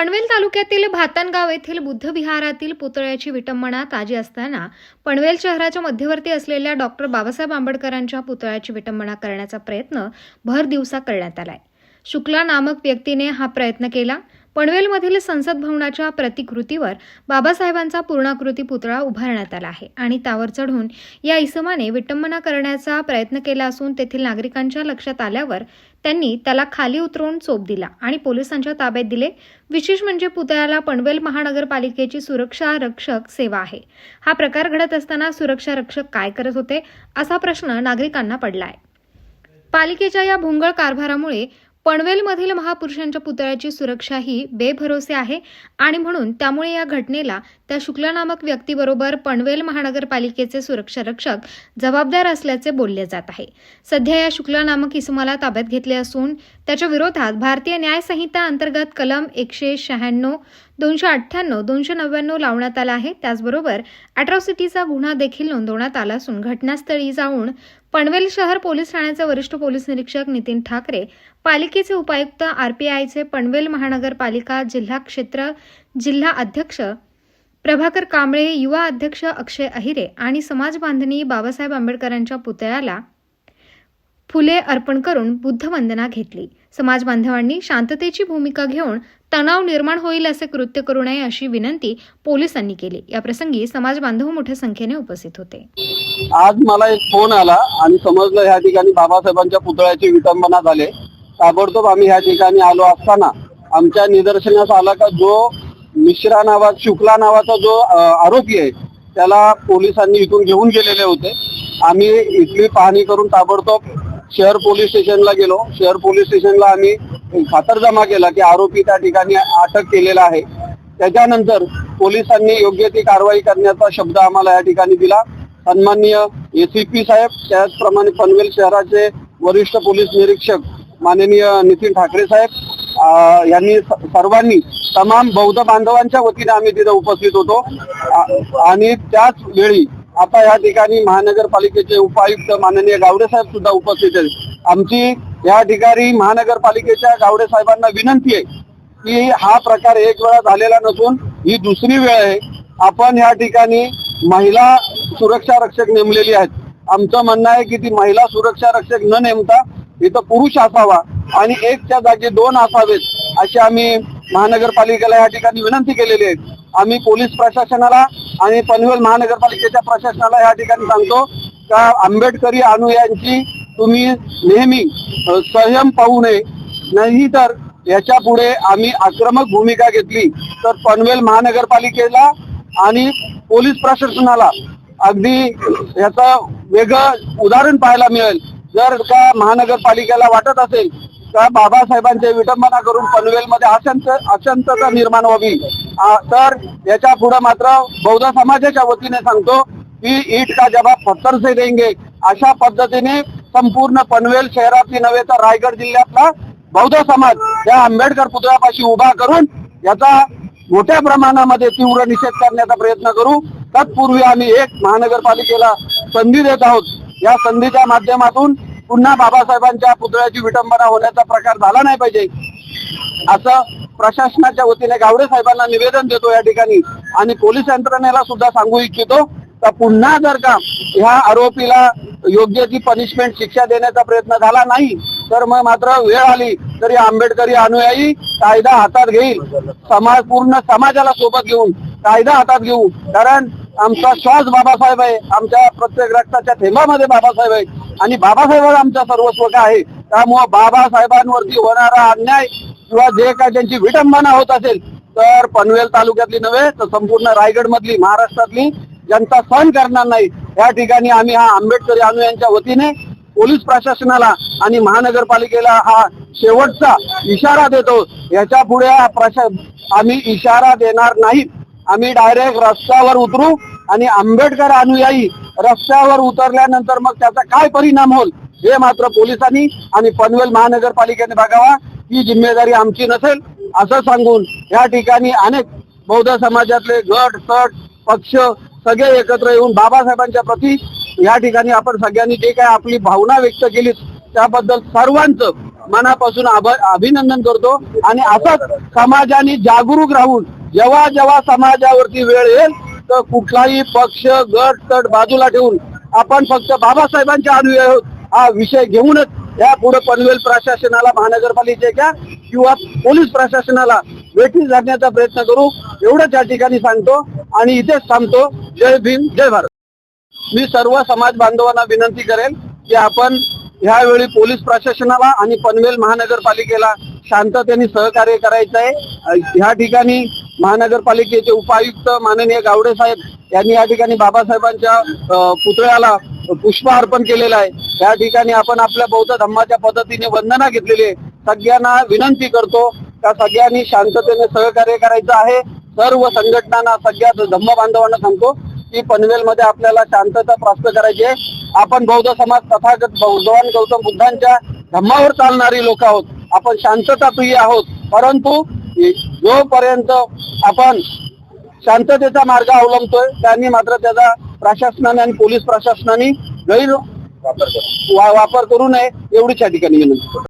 पनवेल तालुक्यातील भातनगाव येथील बुद्ध विहारातील पुतळ्याची विटंबना ताजी असताना पनवेल शहराच्या मध्यवर्ती असलेल्या डॉक्टर बाबासाहेब आंबेडकरांच्या पुतळ्याची विटंबना करण्याचा प्रयत्न भर दिवसा करण्यात आलाय. शुक्ला नामक व्यक्तीने हा प्रयत्न केला. पनवेलमधील संसद भवनाच्या प्रतिकृतीवर बाबासाहेबांचा पूर्णाकृती पुतळा उभारण्यात आला आहे आणि त्यावर चढून या इसमाने विटंबना करण्याचा प्रयत्न केला असून तेथील नागरिकांच्या लक्षात आल्यावर त्यांनी त्याला खाली उतरवून चोप दिला आणि पोलिसांच्या ताब्यात दिले. विशेष म्हणजे पुतळ्याला पनवेल महानगरपालिकेची सुरक्षा रक्षक सेवा आहे. हा प्रकार घडत असताना सुरक्षा रक्षक काय करत होते असा प्रश्न नागरिकांना पडला आहे पालिकेच्या या भोंगळ कारभारामुळे पनवेलमधील महापुरुषांच्या पुतळ्याची सुरक्षा ही बेभरोसे आहे आणि म्हणून त्यामुळे या घटनेला त्या शुक्ला नामक व्यक्तीबरोबर पनवेल महानगरपालिकेचे सुरक्षा रक्षक जबाबदार असल्याचे बोलले जात आहे. सध्या या शुक्ला नामक इसमाला ताब्यात घेतले असून त्याच्या विरोधात भारतीय न्यायसंहिता अंतर्गत कलम एकशे शहाण्णव दोनशे अठ्ठ्याण्णव दोनशे नव्याण्णव लावण्यात आला आहे. त्याचबरोबर अॅट्रॉसिटीचा गुन्हा देखील नोंदवण्यात आला असून घटनास्थळी जाऊन पनवेल शहर पोलीस ठाण्याचे वरिष्ठ पोलीस निरीक्षक नितीन ठाकरे पालिकेचे उपायुक्त आरपीआयचे पनवेल महानगरपालिका जिल्हा क्षेत्र जिल्हा अध्यक्ष प्रभाकर कांबळे युवा अध्यक्ष अक्षय अहिरे आणि समाज बांधणी बाबासाहेब आंबेडकरांच्या पुतळ्याला फुले अर्पण करून बुद्धवंदना घेतली. समाज बांधवांनी शांततेची भूमिका घेऊन तणाव निर्माण होईल असे कृत्य करू नये अशी विनंती पोलिसांनी केली. या प्रसंगी समाज बांधव मोठ्या संख्येने उपस्थित होते. आज मला एक फोन आला आणि समजलं ह्या ठिकाणी बाबासाहेबांच्या पुतळ्याची विटंबना झाले. ताबडतोब आम्ही ह्या ठिकाणी आलो असताना आमच्या निदर्शनास आला का जो मिश्रा नावा शुक्ला नावाचा जो आरोपी आहे त्याला पोलिसांनी इथून घेऊन गेलेले होते. आम्ही इथली पाहणी करून ताबडतोब शहर पोलीस स्टेशनला गेलो. शहर पोलीस स्टेशनला आम्ही खातरजमा केला की आरोपी त्या ठिकाणी अटक केलेला आहे. त्याच्यानंतर पोलिसांनी योग्य ती कारवाई करण्याचा शब्द आम्हाला या ठिकाणी दिला. सन्माननीय एसीपी साहेब त्याचप्रमाणे पनवेल शहराचे वरिष्ठ पोलीस निरीक्षक माननीय नितीन ठाकरे साहेब यांनी सर्वांनी तमाम बौद्ध बांधवांच्या वतीने आम्ही तिथे उपस्थित होतो. आणि त्याच वेळी आता या ठिकाणी महानगरपालिकेचे उपायुक्त माननीय गावडे साहेब सुद्धा उपस्थित आहेत. आमची या ठिकाणी महानगरपालिकेच्या गावडे साहेबांना विनंती आहे की हा प्रकार एक वेळा झालेला नसून ही दुसरी वेळ आहे. आपण या ठिकाणी महिला सुरक्षा रक्षक नेमलेली आहेत. आमचं म्हणणं आहे की ती महिला सुरक्षा रक्षक न नेमता इथं पुरुष असावा आणि एकच्या जागी दोन असावेत अशी आम्ही महानगरपालिकेला या ठिकाणी विनंती केलेली आहे. आम्ही पोलीस प्रशासनाला आणि पनवेल महानगरपालिकेच्या प्रशासनाला या ठिकाणी सांगतो का आंबेडकरी अनुयांची तुम्ही नेहमी संयम पाहू नये. नाही तर याच्यापुढे आम्ही आक्रमक भूमिका घेतली तर पनवेल महानगरपालिकेला आणि पोलीस प्रशासनाला अगदी याचं वेगळं उदाहरण पाहायला मिळेल. जर का महानगरपालिकेला वाटत असेल का बाबासाहेबांचे विटंबना करून पनवेलमध्ये अशांत अशांतता निर्माण व्हावी. तर याच्यापुढे मात्र बौद्ध समाजाच्या वतीने सांगतो की ईट का जबाब पत्थर से देंगे. अशा पद्धतीने संपूर्ण पनवेल शहरातली नव्हे तर रायगड जिल्ह्यातला बौद्ध समाज या आंबेडकर पुतळ्यापाशी उभा करून याचा मोठ्या प्रमाणामध्ये तीव्र निषेध करण्याचा प्रयत्न करू. तत्पूर्वी आम्ही एक महानगरपालिकेला संधी देत आहोत. या संधीच्या माध्यमातून पुन्हा बाबासाहेबांच्या पुतळ्याची विटंबना होण्याचा प्रकार झाला नाही पाहिजे. असं प्रशासनाच्या वतीने गावडे साहेबांना निवेदन देतो या ठिकाणी. आणि पोलीस यंत्रणेला सुद्धा सांगू इच्छितो तर पुन्हा जर का ह्या आरोपीला योग्य ती पनिशमेंट शिक्षा देण्याचा प्रयत्न झाला नाही तर मग मात्र वेळ आली तरी आंबेडकरी अनुयायी कायदा हातात घेईल. समाज पूर्ण समाजाला सोबत घेऊन कायदा हातात घेऊ. कारण आमचा श्वास बाबासाहेब आहे. आमच्या प्रत्येक रक्ताच्या थेंबामध्ये बाबासाहेब आहे आणि बाबासाहेब आमचा सर्वस्व काय आहे? त्यामुळं बाबासाहेबांवरती होणारा अन्याय किंवा जे काय त्यांची विटंबना होत असेल तर पनवेल तालुक्यातली नव्हे तर संपूर्ण रायगड मधली महाराष्ट्रातली जनता सहन करणार नाही. या ठिकाणी आम्ही हा आंबेडकरी अनुयांच्या वतीने पोलीस प्रशासनाला आणि महानगरपालिकेला हा शेवटचा इशारा देतो. याच्यापुढे हा प्रशा आम्ही इशारा देणार नाहीत आम्ही डायरेक्ट रस्त्यावर उतरू आणि आंबेडकर अनुयायी रस्त्यावर उतरल्यानंतर मग त्याचा काय परिणाम होईल हे मात्र पोलिसांनी आणि पनवेल महानगरपालिकेने बघावा. ही जिम्मेदारी आमची नसेल असं सांगून या ठिकाणी अनेक बौद्ध समाजातले गट तट पक्ष सगळे एकत्र येऊन बाबासाहेबांच्या प्रती या ठिकाणी आपण सगळ्यांनी जे काय आपली भावना व्यक्त केली त्याबद्दल सर्वांचं मनापासून अभिनंदन करतो. आणि असंच समाजाने जागरूक राहून जेव्हा जेव्हा समाजावरती वेळ येईल फक्त कुठलाही पक्ष गट तट बाजूला ठेवून आपण फक्त बाबासाहेबांच्या अनुयायी हा विषय घेऊनच या पुढे पनवेल प्रशासनाला महानगरपालिकेच्या किंवा पोलीस प्रशासनाला वेठी जाण्याचा प्रयत्न करू. एवढंच या ठिकाणी सांगतो आणि इथेच थांबतो. जय भीम जय भारत. मी सर्व समाज बांधवांना विनंती करेल की आपण ह्यावेळी पोलीस प्रशासनाला आणि पनवेल महानगरपालिकेला शांततेने सहकार्य करायचं आहे ह्या ठिकाणी महानगरपालिकेचे उपायुक्त माननीय गावडे साहेब यांनी या ठिकाणी बाबासाहेबांच्या पुतळ्याला पुष्प अर्पण केलेलं आहे. या ठिकाणी आपण आपल्या बौद्ध धम्माच्या पद्धतीने वंदना घेतलेली आहे. सगळ्यांना विनंती करतो का सगळ्यांनी शांततेने सहकार्य करायचं आहे. सर्व संघटनांना सगळ्या धम्म बांधवांना सांगतो की पनवेलमध्ये आपल्याला शांतता प्राप्त करायची आहे. आपण बौद्ध समाज तथागत भगवान गौतम बुद्धांच्या धम्मावर चालणारी लोक आहोत. आपण शांतता प्रिय आहोत. परंतु जोपर्यंत आपण शांततेचा मार्ग अवलंबतोय त्यांनी मात्र त्याचा प्रशासनाने आणि पोलीस प्रशासनाने गैर वापर करू नये एवढीच या ठिकाणी विनंती